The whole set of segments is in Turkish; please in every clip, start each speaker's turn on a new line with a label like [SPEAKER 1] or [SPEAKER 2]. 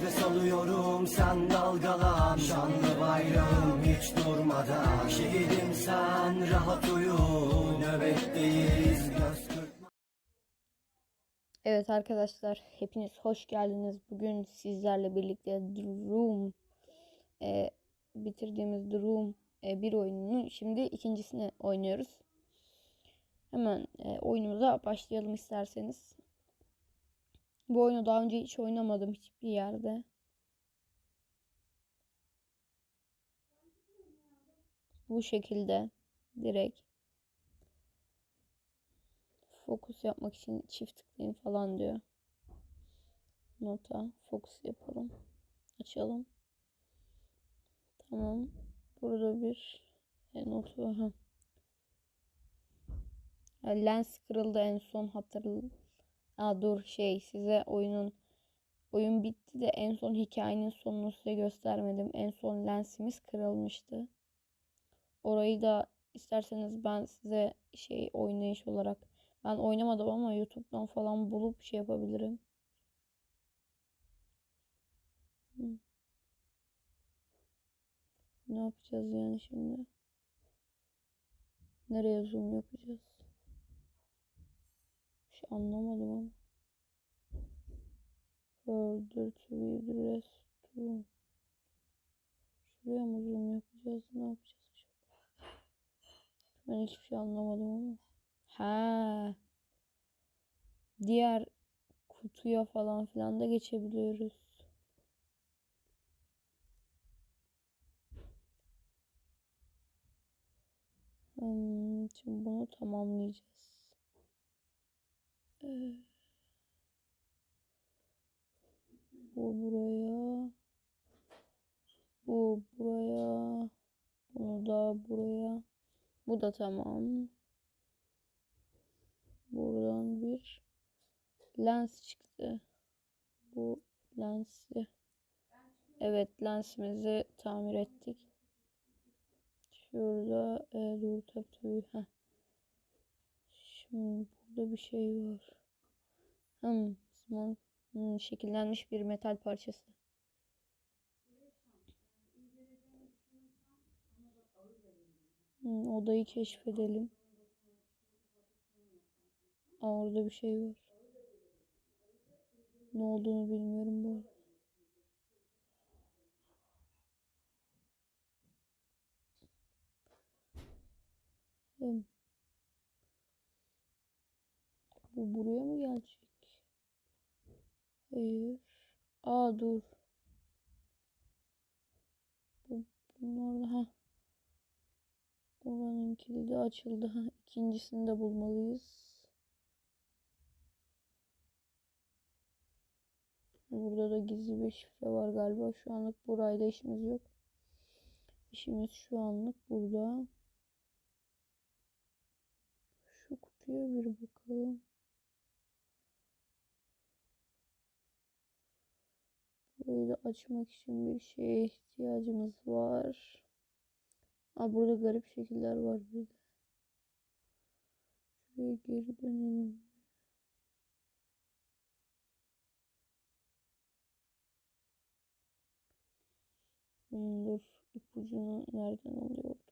[SPEAKER 1] Nefes alıyorum sen dalgalan Şanlı bayrağım hiç durmadan Şehidim sen rahat uyu Nöbetteyiz göz
[SPEAKER 2] Evet arkadaşlar hepiniz hoş geldiniz. Bugün sizlerle birlikte The Room e, bitirdiğimiz The Room e, bir oyununu şimdi ikincisini oynuyoruz. Hemen e, oyunumuza başlayalım isterseniz. Bu oyunu daha önce hiç oynamadım hiçbir yerde. Bu şekilde direkt fokus yapmak için çift tıklayın falan diyor. Nota fokus yapalım. Açalım. Tamam. Burada bir e, notu. Ha, lens kırıldı en son hatırl. Aa dur şey size oyunun oyun bitti de en son hikayenin sonunu size göstermedim. En son lensimiz kırılmıştı. Orayı da isterseniz ben size şey oynayış olarak ben oynamadım ama YouTube'dan falan bulup şey yapabilirim. Ne yapacağız yani şimdi? Nereye zoom yapacağız? Bir şey anlamadım ama. Further to view the rest to. Şuraya mı zoom yapacağız? Ne yapacağız acaba? Ben hiçbir şey anlamadım ama. Ha. Diğer kutuya falan filan da geçebiliyoruz. Hmm, şimdi bunu tamamlayacağız. Ee, bu buraya. Bu buraya. Bunu da buraya. Bu da tamam. Buradan bir lens çıktı. Bu lensi. Evet lensimizi tamir ettik. Şurada e, dur tabii tabii. Heh. Şimdi burada bir şey var. Hmm, small, hmm, şekillenmiş bir metal parçası. Hmm, odayı keşfedelim. Aa, orada bir şey var. Ne olduğunu bilmiyorum bu arada. Hmm. Bu buraya mı gelecek? Hayır. Aa dur. Bu bunlar da ha. Oranın kilidi açıldı. Ha, ikincisini de bulmalıyız. Burada da gizli bir şifre var galiba. Şu anlık burayla işimiz yok. İşimiz şu anlık burada. Şu kutuya bir bakalım. Da açmak için bir şeye ihtiyacımız var. Aa, burada garip şekiller var bir de. Şuraya geri dönelim. Hmm, dur ipucunu nereden alıyorduk?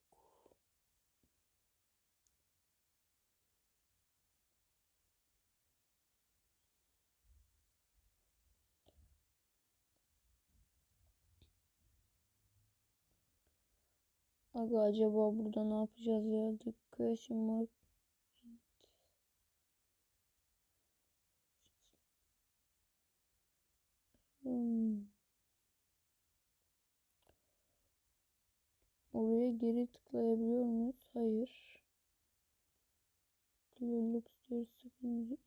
[SPEAKER 2] Aga acaba burada ne yapacağız ya? The question mark. Hmm. Oraya geri tıklayabiliyor muyuz? Hayır. Looks second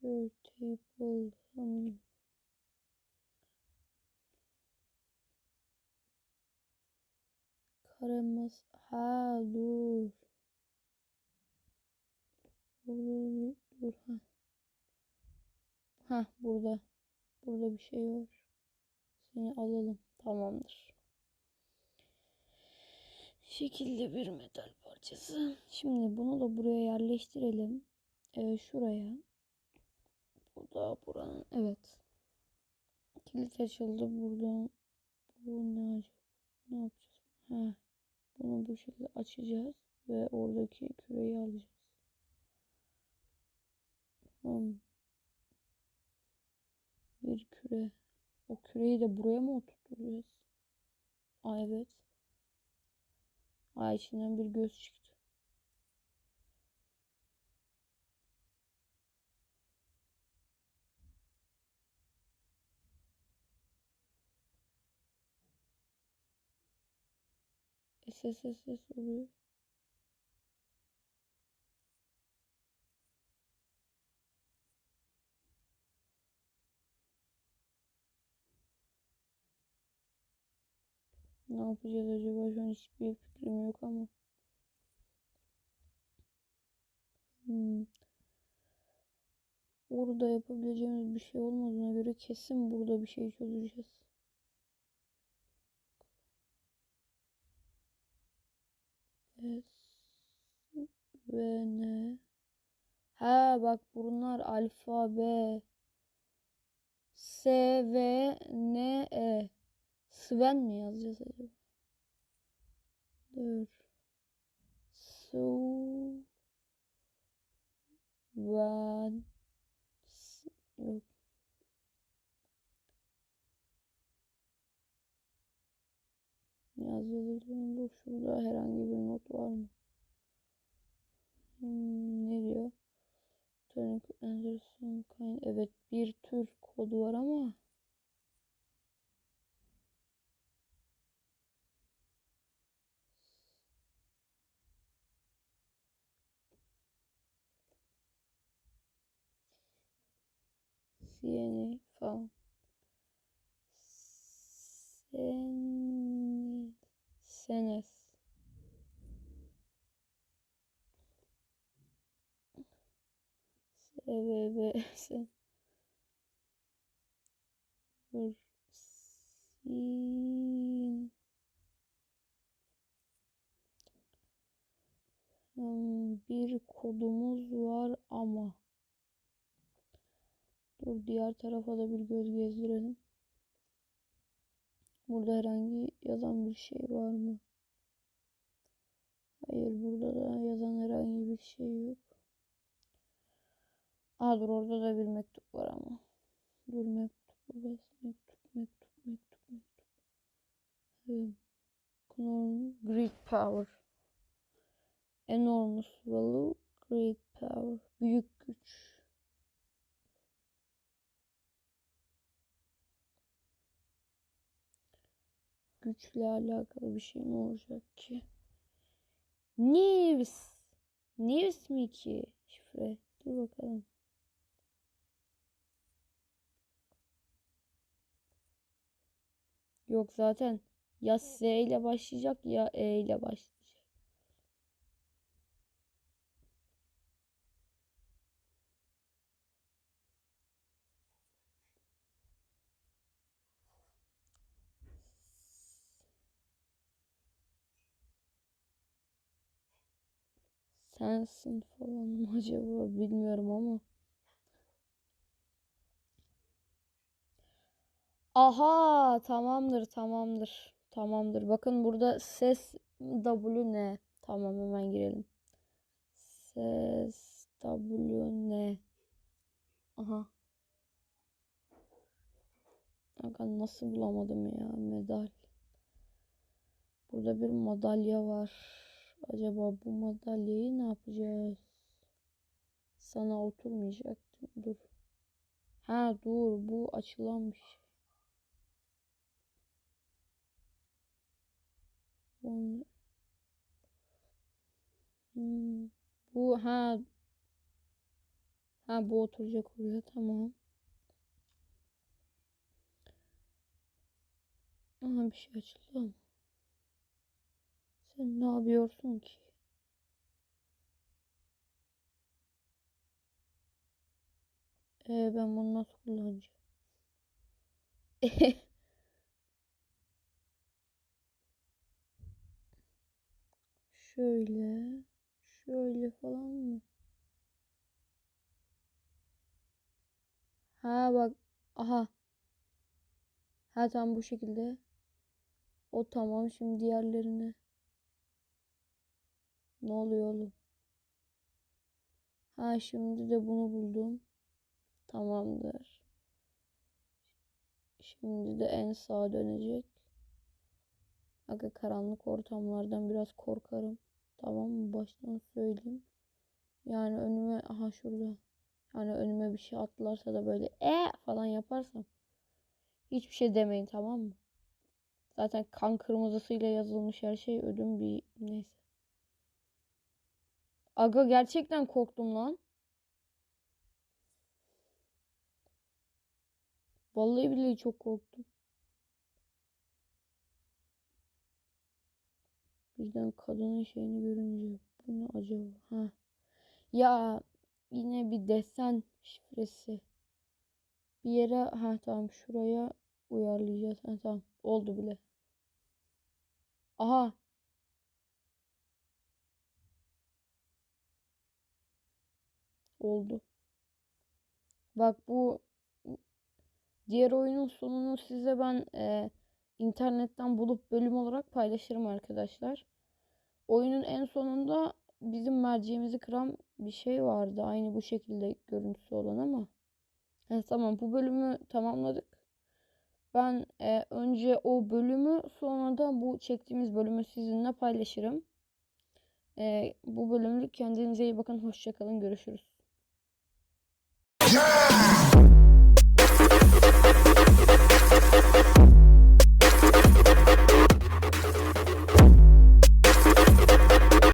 [SPEAKER 2] Secure table. Hmm. Karemas. Ha dur. Bir dur ha. Ha burada. Burada bir şey var. Seni alalım. Tamamdır. Şekilde bir metal parçası. Şimdi bunu da buraya yerleştirelim. Ee, şuraya. Bu burada buranın. Evet. Kilit açıldı buradan. Bu ne acaba? Ne yapacağız? Ha. Bunu bu şekilde açacağız ve oradaki küreyi alacağız. Hmm. Bir küre. O küreyi de buraya mı oturtacağız? Aa evet. Aa içinden bir göz çıktı. SSSS oluyor. Ne yapacağız acaba? Şu an hiçbir fikrim yok ama. Hmm. Orada yapabileceğimiz bir şey olmadığına göre kesin burada bir şey çözeceğiz. Ve N. Ha bak bunlar alfabe. S ve N E. Sven mi yazacağız acaba? Dur. Su Van Yok. Ne yazıyoruz? Dur şurada herhangi bir not var mı? Hmm, ne diyor? Turning Anderson kind. Evet bir tür kodu var ama CNA falan. Sen... Senes. SBB sen. Dur. Sin. Hmm, bir kodumuz var ama. Dur diğer tarafa da bir göz gezdirelim. Burada herhangi yazan bir şey var mı? Hayır burada da yazan herhangi bir şey yok. Aa dur orada da bir mektup var ama. Dur mektup burası mektup mektup mektup mektup. Knorr, Great power. Enormous value, great power. Büyük güçle alakalı bir şey mi olacak ki? News. News mi ki? Şifre. Dur bakalım. Yok zaten ya S ile başlayacak ya E ile başlayacak. Sensin falan mı acaba bilmiyorum ama. Aha tamamdır tamamdır. Tamamdır. Bakın burada ses W ne? Tamam hemen girelim. Ses W ne? Aha. Bakın nasıl bulamadım ya medal. Burada bir madalya var. Acaba bu madalyayı ne yapacağız? Sana oturmayacaktım. Dur. Ha dur bu açılan bir. Onu- Hmm. Bu ha ha bu oturacak oraya tamam. Aha bir şey açıldı ama. Sen ne yapıyorsun ki? Ee, ben bunu nasıl kullanacağım? Şöyle, şöyle falan mı? Ha bak. Aha. Ha tam bu şekilde. O tamam şimdi diğerlerine. Ne oluyor oğlum? Ha şimdi de bunu buldum. Tamamdır. Şimdi de en sağa dönecek. Aga karanlık ortamlardan biraz korkarım. Tamam mı? Baştan söyleyeyim. Yani önüme aha şurada. Yani önüme bir şey atlarsa da böyle e falan yaparsam hiçbir şey demeyin tamam mı? Zaten kan kırmızısıyla yazılmış her şey ödüm bir neyse. Aga gerçekten korktum lan. Vallahi billahi çok korktum. Birden kadının şeyini görünce bu ne acaba? Ha. Ya yine bir desen şifresi. Bir yere ha tamam şuraya uyarlayacağız. Ha tamam oldu bile. Aha. Oldu. Bak bu diğer oyunun sonunu size ben e, internetten bulup bölüm olarak paylaşırım arkadaşlar. Oyunun en sonunda bizim merceğimizi kıran bir şey vardı. Aynı bu şekilde görüntüsü olan ama. Ha, tamam bu bölümü tamamladık. Ben e, önce o bölümü sonra da bu çektiğimiz bölümü sizinle paylaşırım. E, bu bölümlük kendinize iyi bakın. Hoşçakalın. Görüşürüz.
[SPEAKER 3] Yeah.